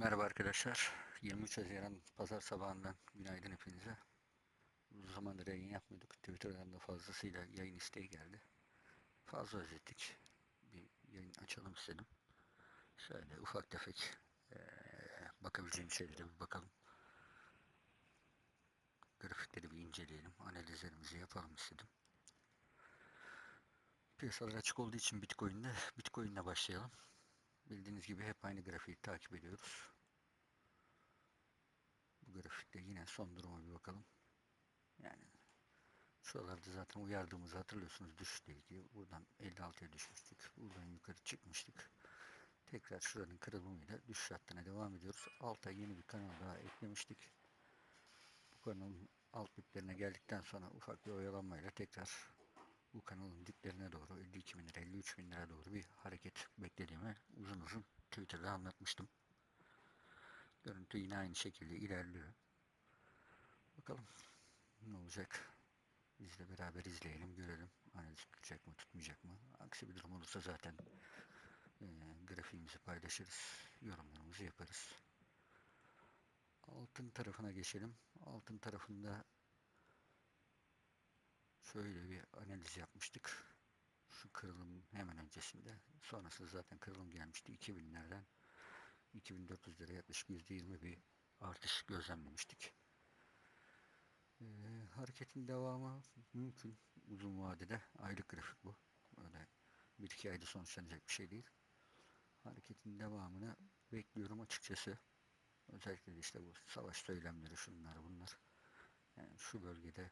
Merhaba arkadaşlar. 23 Haziran Pazar sabahından günaydın hepinize. Uzun zamandır yayın yapmıyorduk. Twitter'dan da fazlasıyla yayın isteği geldi. Fazla özledik. Bir yayın açalım istedim. Şöyle ufak tefek eee bakabileceğim şeylere bir bakalım. Grafikleri bir inceleyelim. Analizlerimizi yapalım istedim. Piyasalar açık olduğu için Bitcoin'de Bitcoin'le başlayalım. Bildiğiniz gibi hep aynı grafiği takip ediyoruz. Bu grafikte yine son duruma bir bakalım. Yani şuralarda zaten uyardığımızı hatırlıyorsunuz düşüşle ilgili. Buradan 56'ya düşmüştük. Buradan yukarı çıkmıştık. Tekrar şuranın kırılımıyla düşüş hattına devam ediyoruz. Alta yeni bir kanal daha eklemiştik. Bu kanalın alt diplerine geldikten sonra ufak bir oyalanmayla tekrar bu kanalın diplerine doğru 52 bin lira 53 bin lira doğru bir hareket beklediğimi uzun uzun Twitter'da anlatmıştım. Görüntü yine aynı şekilde ilerliyor. Bakalım ne olacak. Biz de beraber izleyelim, görelim. Analiz tutacak mı, tutmayacak mı? Aksi bir durum olursa zaten e, grafiğimizi paylaşırız, yorumlarımızı yaparız. Altın tarafına geçelim. Altın tarafında şöyle bir analiz yapmıştık. Şu kırılım hemen öncesinde. Sonrasında zaten kırılım gelmişti. 2000'lerden 2400 lira yaklaşık %20 bir artış gözlemlemiştik. Ee, hareketin devamı mümkün uzun vadede. Aylık grafik bu. Öyle bir iki ayda sonuçlanacak bir şey değil. Hareketin devamını bekliyorum açıkçası. Özellikle işte bu savaş söylemleri şunlar bunlar. Yani şu bölgede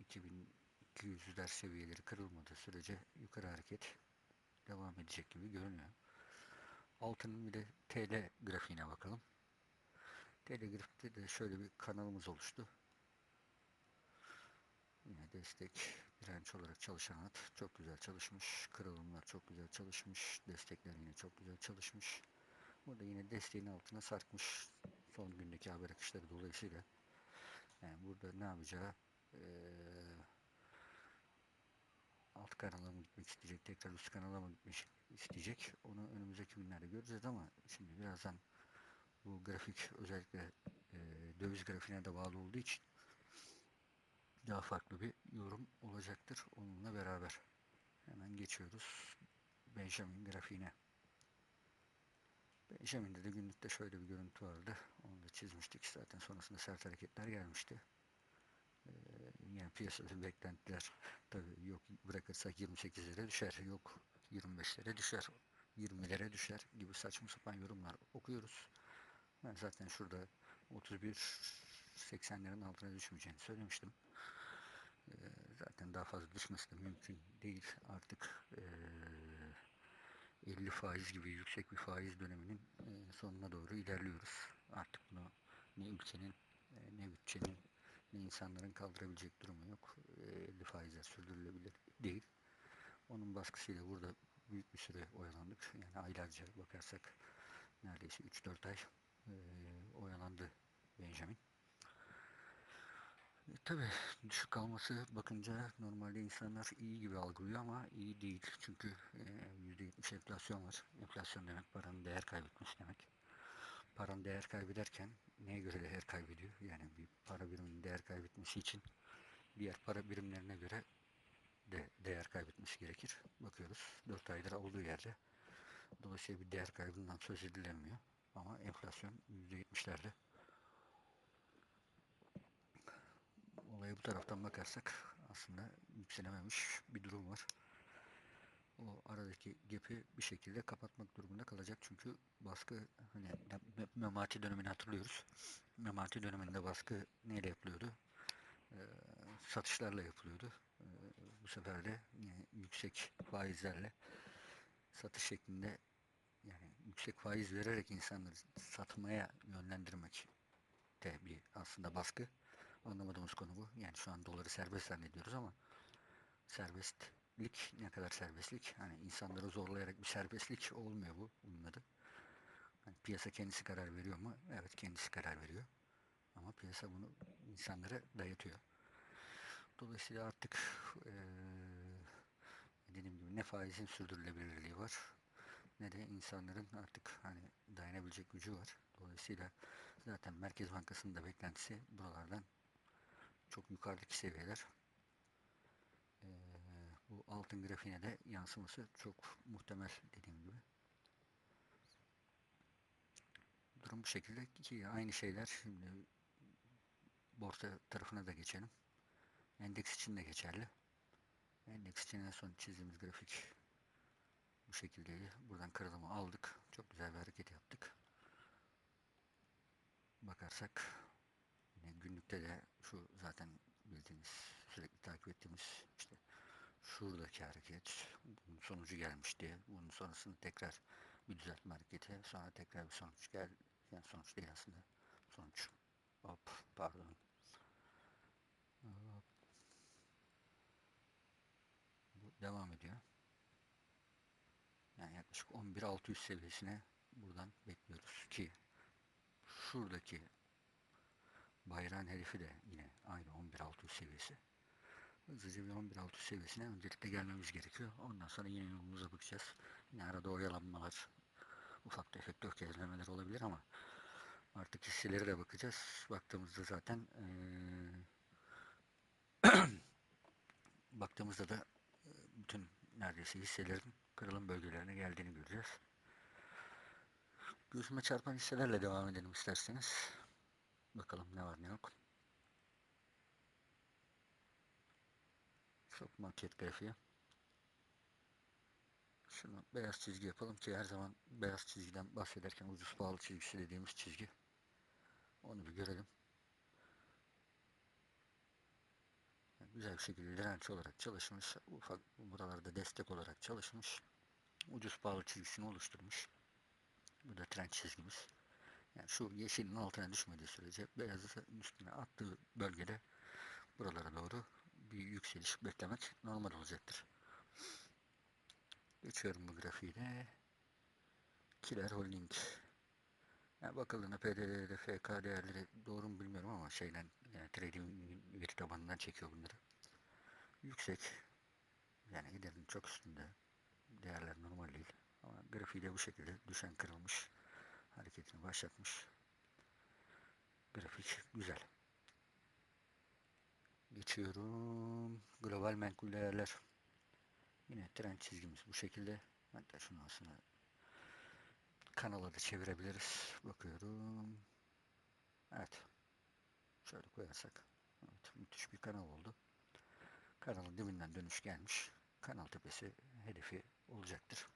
2200'ler seviyeleri kırılmadığı sürece yukarı hareket devam edecek gibi görünüyor. Altının bir de TL grafiğine bakalım. TL grafikte de şöyle bir kanalımız oluştu. Yine destek direnç olarak çalışan hat çok güzel çalışmış. Kırılımlar çok güzel çalışmış. Destekler yine çok güzel çalışmış. Burada yine desteğin altına sarkmış son gündeki haber akışları dolayısıyla. Yani burada ne yapacağı ee, alt kanala mı gitmek isteyecek, tekrar üst kanala mı gitmek isteyecek. Onu önümüzdeki günlerde göreceğiz ama şimdi birazdan bu grafik özellikle e, döviz grafiğine de bağlı olduğu için daha farklı bir yorum olacaktır onunla beraber. Hemen geçiyoruz Benjamin grafiğine. Benjamin'de de günlükte şöyle bir görüntü vardı. Onu da çizmiştik. Zaten sonrasında sert hareketler gelmişti. Ee, yani piyasada beklentiler tabii yok bırakırsak 28 lira düşer. Yok 25'lere düşer. 20'lere düşer gibi saçma sapan yorumlar okuyoruz. Ben zaten şurada 31 80'lerin altına düşmeyeceğini söylemiştim. Ee, zaten daha fazla düşmesi de mümkün değil. Artık ee, 50 faiz gibi yüksek bir faiz döneminin e, sonuna doğru ilerliyoruz. Artık bunu ne ülkenin e, ne bütçenin ne insanların kaldırabilecek durumu yok. E, 50 faizler sürdürülebilir değil. Onun baskısıyla burada büyük bir süre oyalandık. Yani aylarca bakarsak neredeyse 3-4 ay e, oyalandı Benjamin. E, Tabi düşük kalması bakınca normalde insanlar iyi gibi algılıyor ama iyi değil. Çünkü e, %70 enflasyon var. Enflasyon demek paranın değer kaybetmesi demek. Paran değer kaybederken neye göre değer kaybediyor? Yani bir para biriminin değer kaybetmesi için diğer para birimlerine göre de değer kaybetmesi gerekir. Bakıyoruz 4 aydır olduğu yerde. Dolayısıyla bir değer kaybından söz edilemiyor. Ama enflasyon %70'lerde. Olaya bu taraftan bakarsak aslında yükselememiş bir durum var. O aradaki gap'i bir şekilde kapatmak durumunda kalacak. Çünkü baskı hani memati dönemini hatırlıyoruz. Memati döneminde baskı neyle yapılıyordu? Ee, satışlarla yapılıyordu. Sefer de yani yüksek faizlerle satış şeklinde yani yüksek faiz vererek insanları satmaya yönlendirmek de bir aslında baskı. Anlamadığımız konu bu. Yani şu an doları serbest zannediyoruz ama serbestlik ne kadar serbestlik? Hani insanları zorlayarak bir serbestlik olmuyor bu bunun adı. Yani piyasa kendisi karar veriyor mu? Evet kendisi karar veriyor. Ama piyasa bunu insanlara dayatıyor. Dolayısıyla artık ee, dediğim gibi ne faizin sürdürülebilirliği var ne de insanların artık hani dayanabilecek gücü var. Dolayısıyla zaten Merkez Bankası'nın da beklentisi buralardan çok yukarıdaki seviyeler. Ee, bu altın grafiğine de yansıması çok muhtemel dediğim gibi. Durum bu şekilde ki aynı şeyler şimdi borsa tarafına da geçelim. Endeks için de geçerli. Endeks için en son çizdiğimiz grafik bu şekildeydi. Buradan kırılımı aldık. Çok güzel bir hareket yaptık. Bakarsak yine günlükte de şu zaten bildiğimiz sürekli takip ettiğimiz işte şuradaki hareket bunun sonucu gelmişti. Bunun sonrasında tekrar bir düzeltme hareketi sonra tekrar bir sonuç gel yani sonuç değil aslında sonuç hop pardon hop. bu devam ediyor. Yani yaklaşık 11.600 seviyesine buradan bekliyoruz ki şuradaki bayrağın hedefi de yine aynı 11.600 seviyesi. Hızlıca bir 11.600 seviyesine öncelikle gelmemiz gerekiyor. Ondan sonra yine yolumuza bakacağız. Yine arada oyalanmalar, ufak tefek tökezlemeler olabilir ama artık hisselere de bakacağız. Baktığımızda zaten ee, baktığımızda da bütün neredeyse hisselerin kırılım bölgelerine geldiğini göreceğiz. Gözüme çarpan hisselerle devam edelim isterseniz. Bakalım ne var ne yok. Çok market grafiği. Şunu beyaz çizgi yapalım ki her zaman beyaz çizgiden bahsederken ucuz pahalı çizgisi dediğimiz çizgi. Onu bir görelim. Güzel bir şekilde direnç olarak çalışmış. Ufak buralarda destek olarak çalışmış. Ucuz pahalı çizgisini oluşturmuş. Bu da trend çizgimiz. Yani şu yeşilin altına düşmediği sürece beyazı üstüne attığı bölgede buralara doğru bir yükseliş beklemek normal olacaktır. Geçiyorum bu grafiği de. Killer Holding. Yani bakıldığında PDD'de FK değerleri doğru mu bilmiyorum ama şeyden yani trading veri tabanından çekiyor bunları. Yüksek. Yani giderin çok üstünde. Değerler normal değil. Ama grafiği de bu şekilde düşen kırılmış. Hareketini başlatmış. Grafik güzel. Geçiyorum. Global menkul değerler. Yine trend çizgimiz bu şekilde. Hatta şunu aslında kanala da çevirebiliriz. Bakıyorum. Evet. Şöyle koyarsak. Evet, müthiş bir kanal oldu. Kanalın dibinden dönüş gelmiş. Kanal tepesi hedefi olacaktır.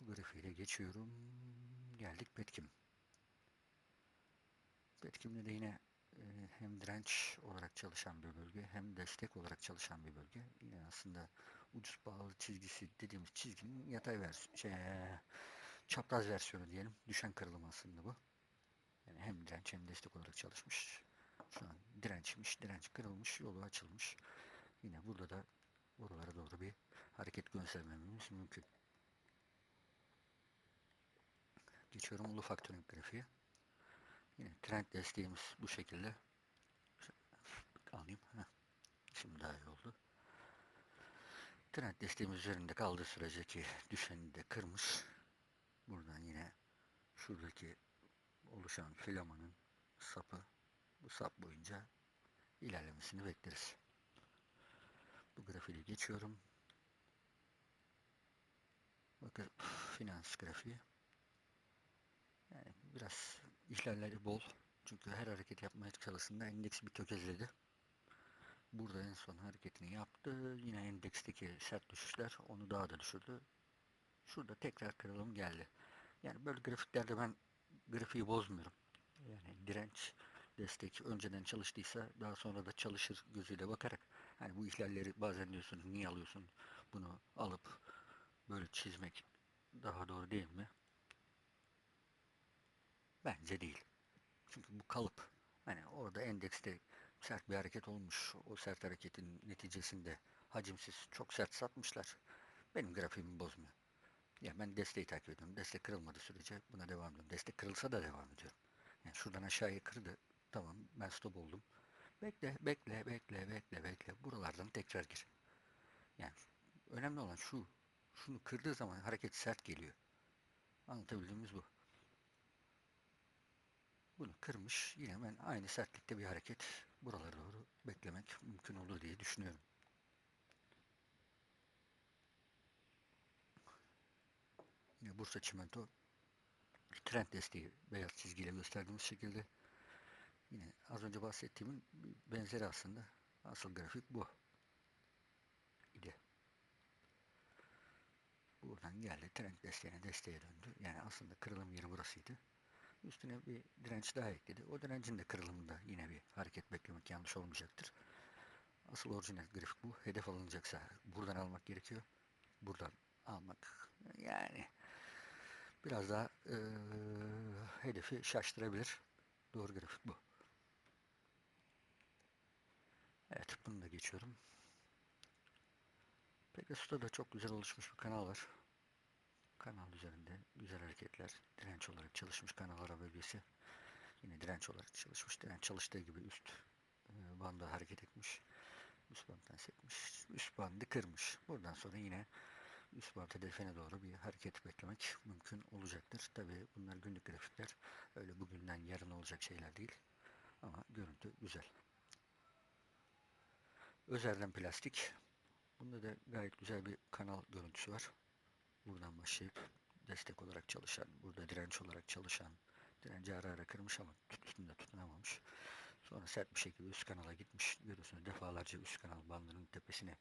Bu grafiğe geçiyorum. Geldik Petkim. Petkim'de de yine e, hem direnç olarak çalışan bir bölge hem destek olarak çalışan bir bölge. Yine aslında ucuz pahalı çizgisi dediğimiz çizginin yatay versiyonu, şey, çapraz versiyonu diyelim. Düşen kırılım aslında bu. Yani hem direnç hem destek olarak çalışmış. Şu an dirençmiş, direnç kırılmış, yolu açılmış. Yine burada da buralara doğru bir hareket göstermemiz mümkün. Geçiyorum ulu faktörün grafiği. Yine trend desteğimiz bu şekilde. Alayım. Heh. Şimdi daha iyi oldu. Trend desteğimiz üzerinde kaldığı sürece ki düşeni de kırmış. Buradan yine şuradaki oluşan filamanın sapı bu sap boyunca ilerlemesini bekleriz. Bu grafiği geçiyorum. Bakın finans grafiği. Yani biraz ihlalleri bol. Çünkü her hareket yapmaya çalıştığında endeks bir tökezledi. Burada en son hareketini yaptı. Yine endeksteki sert düşüşler onu daha da düşürdü. Şurada tekrar kırılım geldi. Yani böyle grafiklerde ben grafiği bozmuyorum. Yani direnç, destek önceden çalıştıysa daha sonra da çalışır gözüyle bakarak hani bu ihlalleri bazen diyorsunuz niye alıyorsun bunu alıp böyle çizmek daha doğru değil mi? Bence değil. Çünkü bu kalıp. Hani orada endekste sert bir hareket olmuş. O sert hareketin neticesinde hacimsiz çok sert satmışlar. Benim grafiğimi bozmuyor. Ya ben desteği takip ediyorum. Destek kırılmadığı sürece buna devam ediyorum. Destek kırılsa da devam ediyorum. Yani şuradan aşağıya kırdı. Tamam ben stop oldum. Bekle, bekle, bekle, bekle, bekle. Buralardan tekrar gir. Yani önemli olan şu. Şunu kırdığı zaman hareket sert geliyor. Anlatabildiğimiz bu. bunu kırmış. Yine ben aynı sertlikte bir hareket buralara doğru beklemek mümkün olur diye düşünüyorum. Yine Bursa Çimento trend desteği beyaz çizgiyle gösterdiğimiz şekilde yine az önce bahsettiğimin benzeri aslında. Asıl grafik bu. idi. Buradan geldi trend desteğine desteğe döndü. Yani aslında kırılım yeri burasıydı. Üstüne bir direnç daha ekledi. O direncin de kırılımında yine bir hareket beklemek yanlış olmayacaktır. Asıl orijinal grafik bu. Hedef alınacaksa buradan almak gerekiyor. Buradan almak yani biraz daha e, hedefi şaştırabilir. Doğru grafik bu. Evet bunu da geçiyorum. Pegasus'ta da çok güzel oluşmuş bir kanal var. Kanal üzerinde güzel hareketler, direnç olarak çalışmış kanal ara. Yine direnç olarak çalışmış. Direnç çalıştığı gibi üst e, hareket etmiş. Üst banddan sekmiş. Üst bandı kırmış. Buradan sonra yine üst band hedefine doğru bir hareket beklemek mümkün olacaktır. Tabi bunlar günlük grafikler. Öyle bugünden yarın olacak şeyler değil. Ama görüntü güzel. Özer'den plastik. Bunda da gayet güzel bir kanal görüntüsü var. Buradan başlayıp destek olarak çalışan, burada direnç olarak çalışan, direnci ara ara kırmış ama üstünde tutunamamış. Sonra sert bir şekilde üst kanala gitmiş. Görüyorsunuz defalarca üst kanal bandının tepesini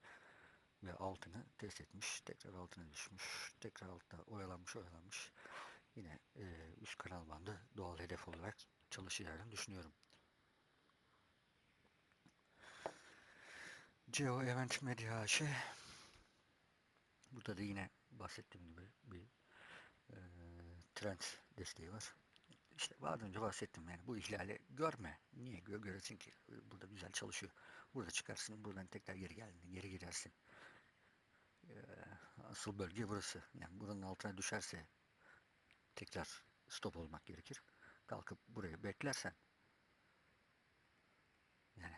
ve altını test etmiş. Tekrar altına düşmüş. Tekrar altta oyalanmış oyalanmış. Yine e, üst kanal bandı doğal hedef olarak çalışacağını düşünüyorum. Geo Event Media AŞ Burada da yine bahsettiğim gibi bir e, trend desteği var. İşte az önce bahsettim yani bu ihlali görme. Niye gör göresin ki? Burada güzel çalışıyor. Burada çıkarsın, buradan tekrar geri geldin, geri girersin. E, asıl bölge burası. Yani buranın altına düşerse tekrar stop olmak gerekir. Kalkıp burayı beklersen yani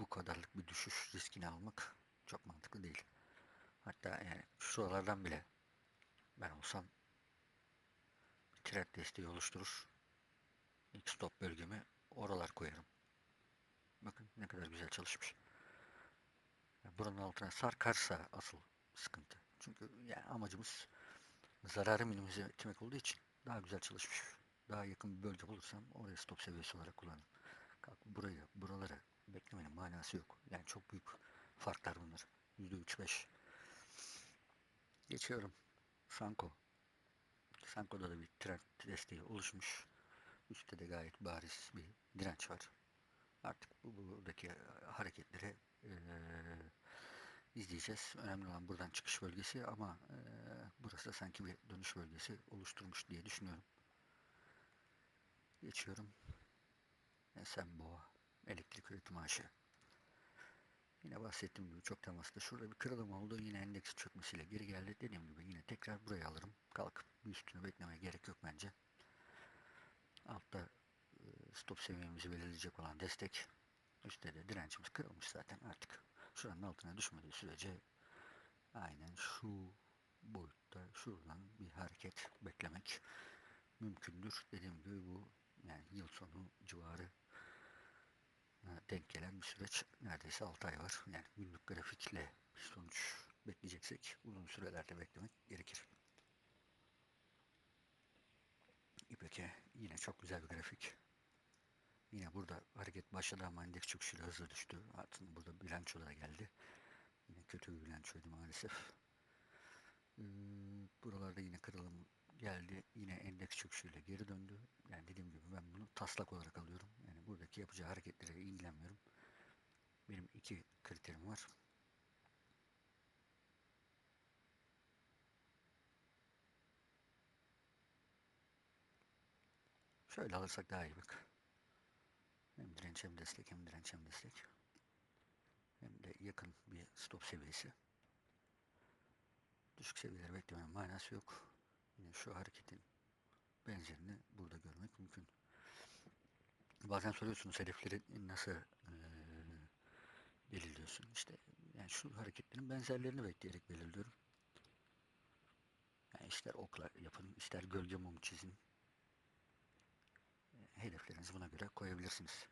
bu kadarlık bir düşüş riskini almak çok mantıklı değil. Hatta yani şuralardan bile ben olsam trend desteği oluşturur. İlk stop bölgemi oralar koyarım. Bakın ne kadar güzel çalışmış. Yani buranın altına sarkarsa asıl sıkıntı. Çünkü yani amacımız zararı minimize etmek olduğu için daha güzel çalışmış. Daha yakın bir bölge bulursam oraya stop seviyesi olarak kullanırım. Burayı, buraları beklemenin manası yok. Yani çok büyük farklar bunlar. %3-5. Geçiyorum. Sanko. Sanko'da da bir trend desteği oluşmuş. Üstte de gayet bariz bir direnç var. Artık bu buradaki hareketleri e, izleyeceğiz. Önemli olan buradan çıkış bölgesi ama e, burası da sanki bir dönüş bölgesi oluşturmuş diye düşünüyorum. Geçiyorum. Esenboğa elektrik üretim aşı. Yine bahsettiğim gibi çok temaslı. Şurada bir kırılım oldu. Yine endeks çökmesiyle geri geldi. Dediğim gibi yine tekrar buraya alırım. Kalkıp üstünü beklemeye gerek yok bence. Altta e, stop seviyemizi belirleyecek olan destek. Üstte de direncimiz kırılmış zaten artık. Şuranın altına düşmediği sürece aynen şu boyutta şuradan bir hareket beklemek mümkündür. Dediğim gibi bu yani yıl sonu civarı denk gelen bir süreç neredeyse 6 ay var. Yani günlük grafikle bir sonuç bekleyeceksek uzun sürelerde beklemek gerekir. İpek'e yine çok güzel bir grafik. Yine burada hareket başladı ama endeks çöküşüyle hızlı düştü. Aslında burada bilançolara geldi. Yine kötü bir bilançoydu maalesef. Ee, buralarda yine kırılım geldi. Yine endeks çöküşüyle geri döndü. Yani dediğim gibi ben bunu taslak olarak alıyorum. Yani buradaki yapacağı hareketlere ilgilenmiyorum. Benim iki kriterim var. Şöyle alırsak daha iyi bak. Hem direnç hem destek hem direnç hem destek. Hem de yakın bir stop seviyesi. Düşük seviyeleri beklemenin manası yok. Yine şu hareketin benzerini burada görmek mümkün. Bazen soruyorsunuz hedefleri nasıl e, belirliyorsun? İşte yani şu hareketlerin benzerlerini bekleyerek belirliyorum. Yani ister okla yapın, ister gölge mum çizin. hedeflerinizi buna göre koyabilirsiniz.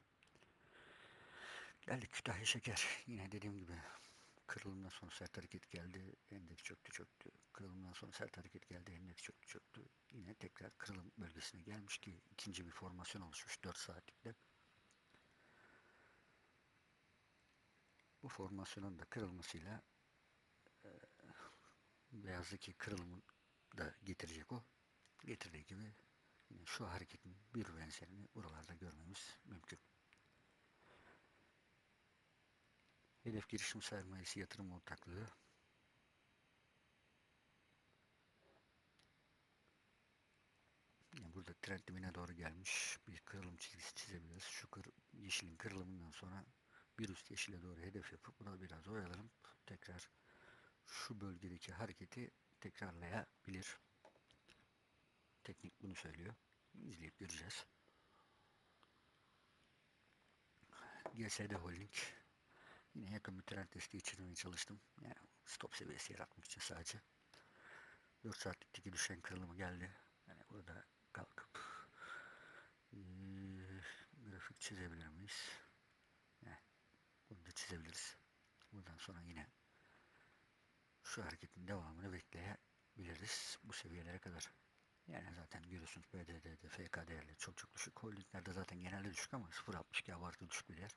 Geldik Kütahya Şeker. Yine dediğim gibi kırılımdan sonra sert hareket geldi. Endeks çöktü çöktü. Kırılımdan sonra sert hareket geldi. Endeks çöktü çöktü. Yine tekrar kırılım bölgesine gelmiş ki ikinci bir formasyon oluşmuş 4 saatlikte. Bu formasyonun da kırılmasıyla e, beyazdaki kırılımın da getirecek o. Getirdiği gibi yine şu hareketin bir benzerini buralarda görmemiz mümkün. Hedef girişim sermayesi yatırım ortaklığı Yani burada trend dibine doğru gelmiş bir kırılım çizgisi çizebiliriz. Şu kır, yeşilin kırılımından sonra bir üst yeşile doğru hedef yapıp burada biraz oyalanıp tekrar şu bölgedeki hareketi tekrarlayabilir. Teknik bunu söylüyor. İzleyip göreceğiz. GSD Holding yine yakın bir trend desteği çizmeye çalıştım. Yani stop seviyesi yaratmak için sadece 4 saatlikteki düşen kırılımı geldi. Yani burada kalkıp ee, grafik çizebilir miyiz? Yani bunu da çizebiliriz. Buradan sonra yine şu hareketin devamını bekleyebiliriz bu seviyelere kadar. Yani zaten görüyorsunuz BDD'de FK değerleri çok çok düşük. Holdinglerde zaten genelde düşük ama 0.62 abartı düşük bir yer.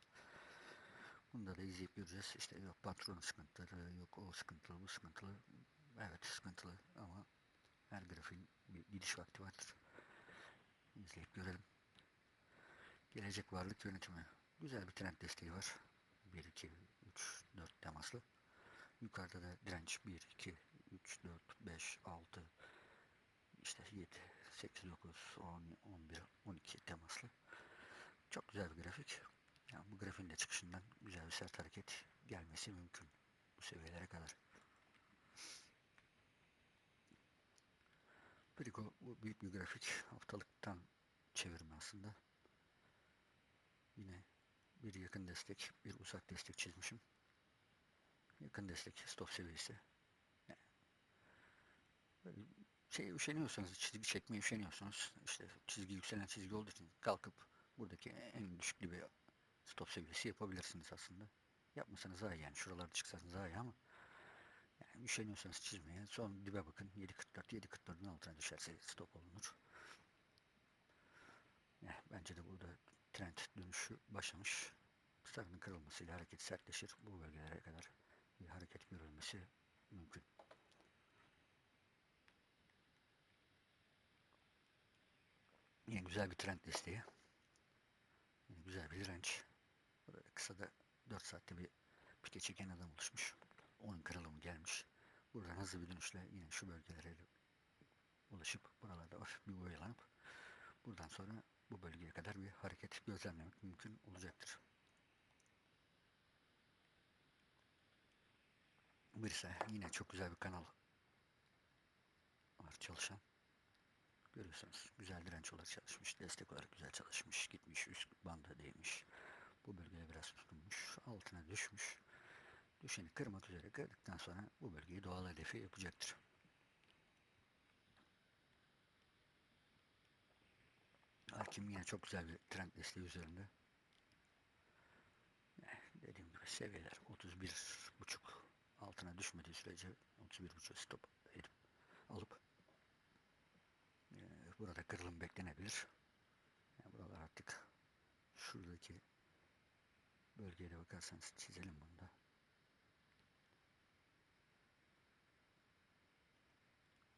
Bunda da izleyip göreceğiz. İşte yok patron sıkıntıları, yok o sıkıntılı, bu sıkıntılı. Evet sıkıntılı ama her grafiğin bir gidiş vakti vardır. İzleyip görelim. Gelecek varlık yönetimi. Güzel bir trend desteği var. 1, 2, 3, 4 temaslı. Yukarıda da direnç 1, 2, 3, 4, 5, 6, işte 7, 8, 9, 10, 11, 12 temaslı. Çok güzel bir grafik. Yani bu grafiğin de çıkışından güzel bir sert hareket gelmesi mümkün. Bu seviyelere kadar. Brigo bu büyük bir grafik. Haftalıktan çevirme aslında. Yine bir yakın destek, bir uzak destek çizmişim. Yakın destek stop seviyesi. Yani şey üşeniyorsanız, çizgi çekmeye üşeniyorsanız, işte çizgi yükselen çizgi olduğu için kalkıp buradaki en düşük bir stop seviyesi yapabilirsiniz aslında. Yapmasanız daha iyi yani şuralarda çıksanız daha iyi ama yani üşeniyorsanız çizmeye son dibe bakın 7.44 7.44'ün altına düşerse stop olunur. Yani bence de burada trend dönüşü başlamış. Starının kırılmasıyla hareket sertleşir. Bu bölgelere kadar bir hareket görülmesi mümkün. Yine güzel bir trend desteği. Yine güzel bir direnç. Burada kısa da 4 saatte bir pike çeken adam oluşmuş. Onun kırılımı gelmiş. Buradan hızlı bir dönüşle yine şu bölgelere ulaşıp buralarda bir oyalanıp buradan sonra bu bölgeye kadar bir hareket gözlemlemek mümkün olacaktır. Birisi yine çok güzel bir kanal var çalışan. Görüyorsunuz güzel direnç olarak çalışmış. Destek olarak güzel çalışmış. Gitmiş üst banda değmiş. Bu bölgeye biraz tutunmuş. Altına düşmüş. Düşeni kırmak üzere kırdıktan sonra bu bölgeyi doğal hedefi yapacaktır. Hakim yine çok güzel bir trend desteği üzerinde. Dediğim gibi seviyeler 31.5 altına düşmediği sürece 31.5 stop edip alıp burada kırılım beklenebilir. Yani buralar artık şuradaki bölgeye de bakarsanız çizelim bunu da.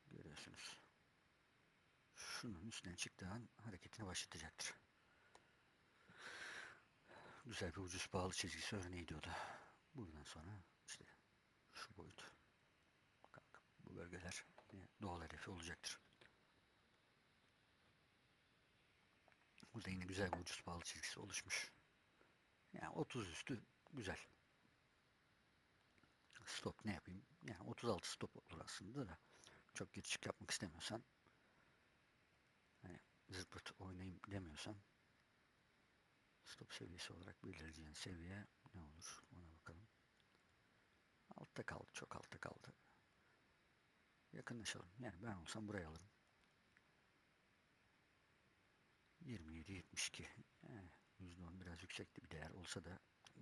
Görüyorsunuz. Şunun üstüne çıktığı an hareketini başlatacaktır. Güzel bir ucuz pahalı çizgisi örneği diyordu. Buradan sonra işte şu boyut bu bölgeler doğal hedefi olacaktır. Burada yine güzel bir ucuz pahalı çizgisi oluşmuş. Yani 30 üstü güzel. Stop ne yapayım? Yani 36 stop olur aslında da çok geç çık yapmak istemiyorsan hani zırt oynayayım demiyorsan stop seviyesi olarak belirleyeceğin seviye ne olur ona bakalım. Altta kaldı. Çok altta kaldı. Yakınlaşalım. Yani ben olsam buraya alırım. 27-72 %10 biraz yüksekti bir değer olsa da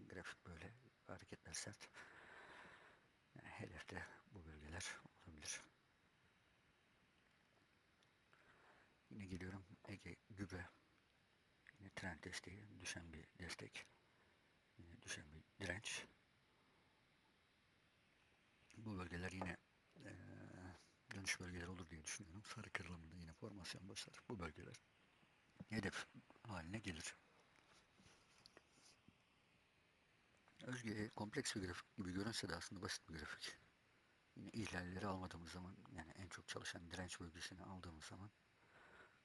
grafik böyle hareketler sert. Yani hedefte bu bölgeler olabilir. Yine geliyorum Ege gübre. Yine trend desteği, düşen bir destek. Yine düşen bir direnç. Bu bölgeler yine eee, dönüş bölgeleri olur diye düşünüyorum. Sarı kırılımında yine formasyon başlar. Bu bölgeler hedef haline gelir. Kompleks bir grafik gibi görünse de aslında basit bir grafik. Yine ihlalleri almadığımız zaman yani en çok çalışan direnç bölgesini aldığımız zaman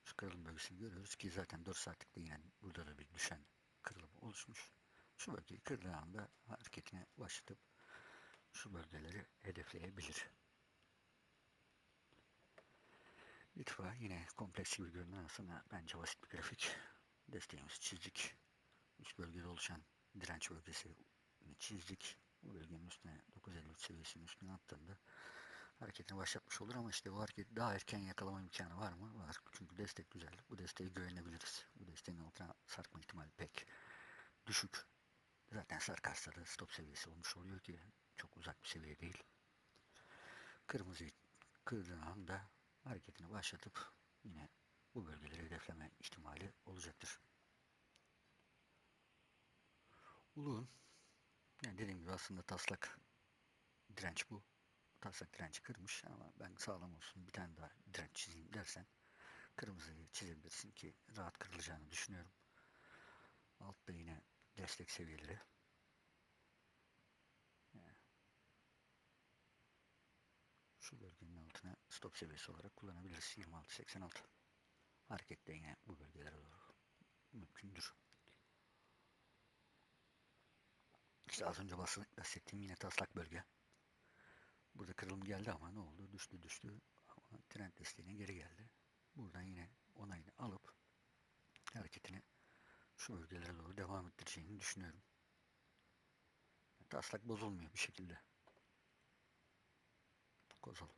şu kırılım bölgesini görüyoruz ki zaten 4 saatlikte yine burada da bir düşen kırılım oluşmuş. Şu bölgeyi kırdığı anda hareketine başlatıp şu bölgeleri hedefleyebilir. İtfa yine kompleks gibi görünen aslında bence basit bir grafik. Desteğimizi çizdik. Üst bölgede oluşan direnç bölgesi çizdik. Bu bölgenin üstüne 953 seviyesinin üstüne attığında hareketini başlatmış olur ama işte bu hareketi daha erken yakalama imkanı var mı? Var. Çünkü destek güzel. Bu desteği güvenebiliriz. Bu desteğin altına sarkma ihtimali pek düşük. Zaten sarkarsa da stop seviyesi olmuş oluyor ki çok uzak bir seviye değil. Kırmızıyı kırdığın anda hareketini başlatıp yine bu bölgeleri hedefleme ihtimali olacaktır. Uluğun yani dediğim gibi aslında taslak direnç bu. Taslak direnci kırmış ama ben sağlam olsun bir tane daha direnç çizeyim dersen kırmızıyı çizebilirsin ki rahat kırılacağını düşünüyorum. Altta yine destek seviyeleri. Şu bölgenin altına stop seviyesi olarak kullanabiliriz. 26-86. Harekette yine bu bölgelere doğru mümkündür. İşte az önce bahsettiğim yine taslak bölge. Burada kırılım geldi ama ne oldu? Düştü düştü. Ama trend desteğine geri geldi. Buradan yine onayını alıp hareketini şu bölgelere doğru devam ettireceğini düşünüyorum. Taslak bozulmuyor bir şekilde. Kozalım.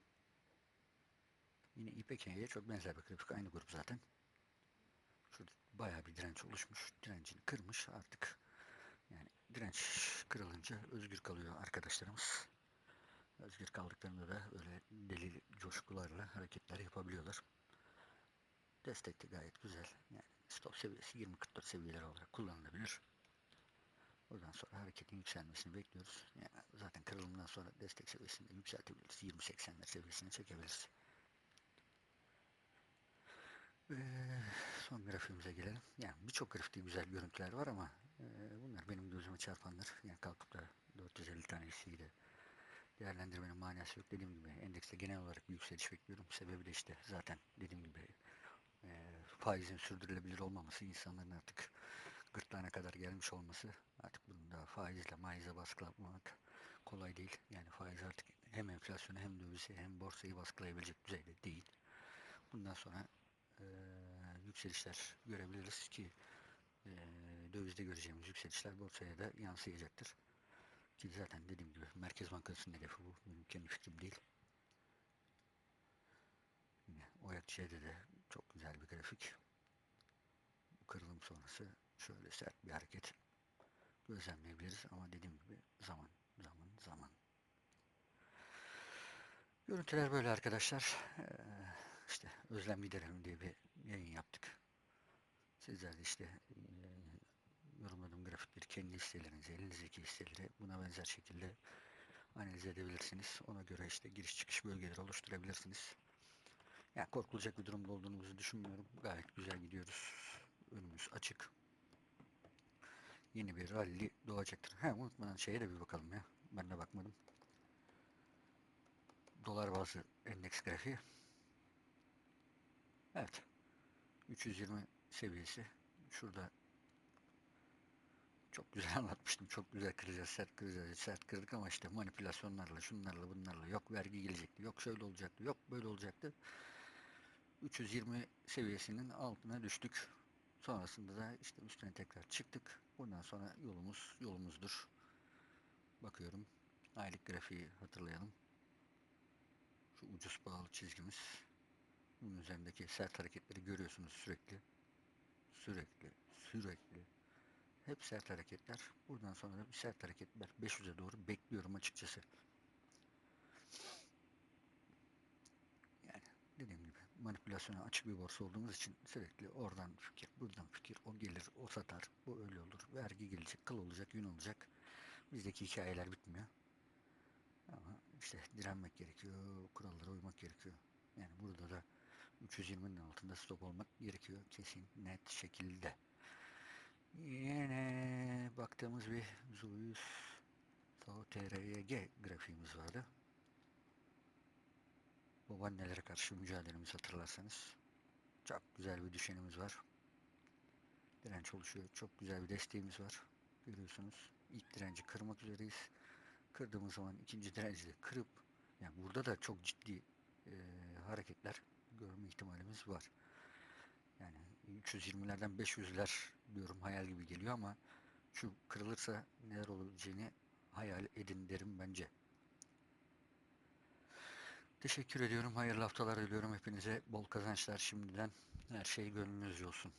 Yine İPK'ye çok benzer bir grafik. Aynı grup zaten. Şurada bayağı bir direnç oluşmuş. Direncini kırmış artık. Direnç kırılınca özgür kalıyor arkadaşlarımız. Özgür kaldıklarında da öyle deli coşkularla hareketler yapabiliyorlar. Destek de gayet güzel. Yani stop seviyesi 20-44 seviyeler olarak kullanılabilir. Buradan sonra hareketin yükselmesini bekliyoruz. Yani zaten kırılımdan sonra destek seviyesini yükseltebiliriz. 20-80'ler seviyesine çekebiliriz. Ve son grafiğimize gelelim. Yani birçok grafikte güzel görüntüler var ama e, bunlar benim gözüme çarpanlar. Yani kalkıp da 450 tane hisseyi de değerlendirmenin manası yok. Dediğim gibi endekste genel olarak bir yükseliş bekliyorum. Sebebi de işte zaten dediğim gibi e, faizin sürdürülebilir olmaması, insanların artık gırtlağına kadar gelmiş olması artık bunu da faizle maize baskılamak kolay değil. Yani faiz artık hem enflasyonu hem dövizi hem borsayı baskılayabilecek düzeyde değil. Bundan sonra e, yükselişler görebiliriz ki e, dövizde göreceğimiz yükselişler borsaya da yansıyacaktır. Ki zaten dediğim gibi Merkez Bankası'nın hedefi bu. Benim kendi fikrim değil. Yine OYAKÇ'de de çok güzel bir grafik. Kırılım sonrası şöyle sert bir hareket gözlemleyebiliriz ama dediğim gibi zaman zaman zaman. Görüntüler böyle arkadaşlar. Ee, işte özlem giderelim diye bir yayın yaptık. Sizler de işte yorumladığım grafikleri kendi hisselerinizi, elinizdeki hisseleri buna benzer şekilde analiz edebilirsiniz. Ona göre işte giriş çıkış bölgeleri oluşturabilirsiniz. Yani korkulacak bir durumda olduğumuzu düşünmüyorum. Gayet güzel gidiyoruz. Önümüz açık. Yeni bir rally doğacaktır. He unutmadan şeye de bir bakalım ya. Ben de bakmadım. Dolar bazı endeks grafiği. Evet. 320 seviyesi. Şurada çok güzel anlatmıştım. Çok güzel kıracağız, sert kıracağız, sert kırdık ama işte manipülasyonlarla, şunlarla, bunlarla yok vergi gelecekti, yok şöyle olacaktı, yok böyle olacaktı. 320 seviyesinin altına düştük. Sonrasında da işte üstüne tekrar çıktık. Bundan sonra yolumuz yolumuzdur. Bakıyorum. Aylık grafiği hatırlayalım. Şu ucuz bağlı çizgimiz. Bunun üzerindeki sert hareketleri görüyorsunuz sürekli. sürekli, sürekli. Hep sert hareketler. Buradan sonra da bir sert hareketler. 500'e doğru bekliyorum açıkçası. Yani dediğim gibi manipülasyona açık bir borsa olduğumuz için sürekli oradan fikir, buradan fikir, o gelir, o satar, bu öyle olur, vergi gelecek, kıl olacak, yün olacak. Bizdeki hikayeler bitmiyor. Ama işte direnmek gerekiyor, kurallara uymak gerekiyor. Yani burada da 320'nin altında stop olmak gerekiyor kesin net şekilde. Yine baktığımız bir Zuyus TRYG grafiğimiz vardı. Babaannelere karşı mücadelemizi hatırlarsanız çok güzel bir düşenimiz var. Direnç oluşuyor. Çok güzel bir desteğimiz var. Görüyorsunuz. İlk direnci kırmak üzereyiz. Kırdığımız zaman ikinci direnci de kırıp yani burada da çok ciddi e, hareketler görme ihtimalimiz var. Yani 320'lerden 500'ler diyorum hayal gibi geliyor ama şu kırılırsa neler olabileceğini hayal edin derim bence. Teşekkür ediyorum. Hayırlı haftalar diliyorum hepinize. Bol kazançlar şimdiden. Her şey gönlünüzce olsun.